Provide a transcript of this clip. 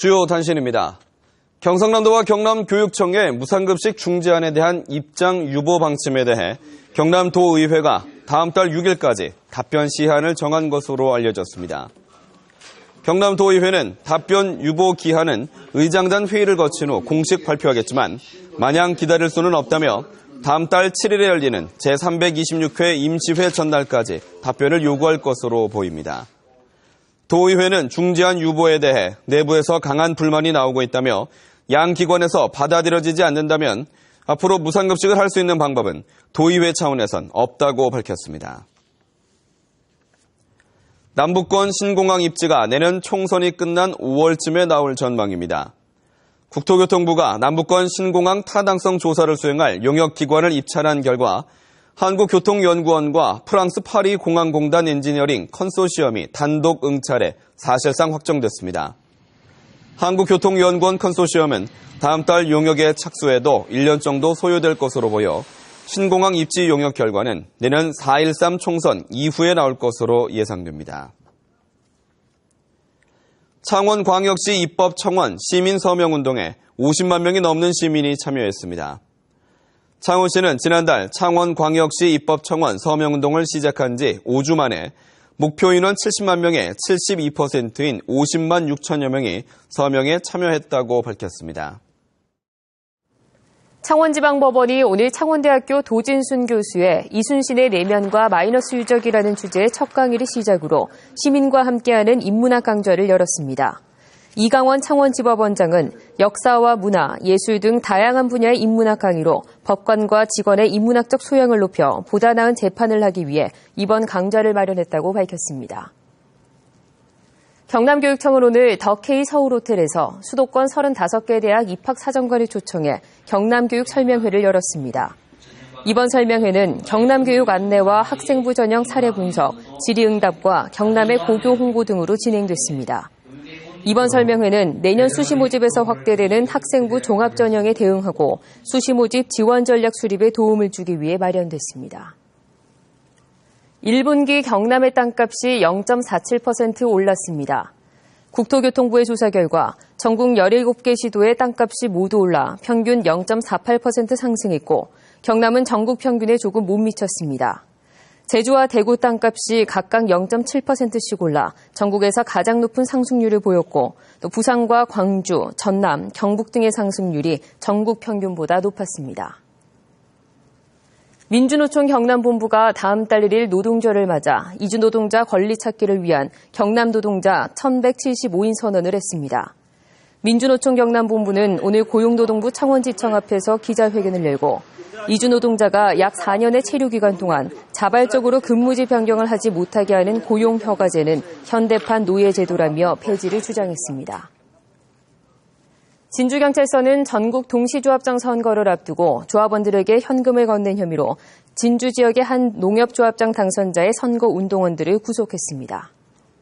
주요 단신입니다. 경상남도와 경남교육청의 무상급식 중재안에 대한 입장 유보 방침에 대해 경남도의회가 다음 달 6일까지 답변 시한을 정한 것으로 알려졌습니다. 경남도의회는 답변 유보 기한은 의장단 회의를 거친 후 공식 발표하겠지만 마냥 기다릴 수는 없다며 다음 달 7일에 열리는 제326회 임시회 전날까지 답변을 요구할 것으로 보입니다. 도의회는 중재안 유보에 대해 내부에서 강한 불만이 나오고 있다며 양 기관에서 받아들여지지 않는다면 앞으로 무상급식을 할 수 있는 방법은 도의회 차원에선 없다고 밝혔습니다. 남북권 신공항 입지가 내년 총선이 끝난 5월쯤에 나올 전망입니다. 국토교통부가 남북권 신공항 타당성 조사를 수행할 용역기관을 입찰한 결과 한국교통연구원과 프랑스 파리 공항공단 엔지니어링 컨소시엄이 단독 응찰해 사실상 확정됐습니다. 한국교통연구원 컨소시엄은 다음 달 용역에 착수해도 1년 정도 소요될 것으로 보여 신공항 입지 용역 결과는 내년 4.13 총선 이후에 나올 것으로 예상됩니다. 창원광역시 입법청원 시민서명운동에 50만 명이 넘는 시민이 참여했습니다. 창원 시는 지난달 창원광역시 입법청원 서명운동을 시작한 지 5주 만에 목표 인원 70만 명의 72%인 50만 6천여 명이 서명에 참여했다고 밝혔습니다. 창원지방법원이 오늘 창원대학교 도진순 교수의 이순신의 내면과 마이너스 유적이라는 주제의 첫 강의를 시작으로 시민과 함께하는 인문학 강좌를 열었습니다. 이강원 창원지법원장은 역사와 문화, 예술 등 다양한 분야의 인문학 강의로 법관과 직원의 인문학적 소양을 높여 보다 나은 재판을 하기 위해 이번 강좌를 마련했다고 밝혔습니다. 경남교육청은 오늘 더케이 서울호텔에서 수도권 35개 대학 입학사정관을 초청해 경남교육 설명회를 열었습니다. 이번 설명회는 경남교육 안내와 학생부 전형 사례 분석, 질의응답과 경남의 고교 홍보 등으로 진행됐습니다. 이번 설명회는 내년 수시 모집에서 확대되는 학생부 종합 전형에 대응하고 수시 모집 지원 전략 수립에 도움을 주기 위해 마련됐습니다. 1분기 경남의 땅값이 0.47% 올랐습니다. 국토교통부의 조사 결과 전국 17개 시도의 땅값이 모두 올라 평균 0.48% 상승했고 경남은 전국 평균에 조금 못 미쳤습니다. 제주와 대구 땅값이 각각 0.7%씩 올라 전국에서 가장 높은 상승률을 보였고 또 부산과 광주, 전남, 경북 등의 상승률이 전국 평균보다 높았습니다. 민주노총 경남본부가 다음 달 1일 노동절을 맞아 이주 노동자 권리 찾기를 위한 경남 노동자 1175인 선언을 했습니다. 민주노총 경남본부는 오늘 고용노동부 창원지청 앞에서 기자회견을 열고 이주 노동자가 약 4년의 체류 기간 동안 자발적으로 근무지 변경을 하지 못하게 하는 고용 허가제는 현대판 노예 제도라며 폐지를 주장했습니다. 진주경찰서는 전국 동시조합장 선거를 앞두고 조합원들에게 현금을 건넨 혐의로 진주 지역의 한 농협조합장 당선자의 선거 운동원들을 구속했습니다.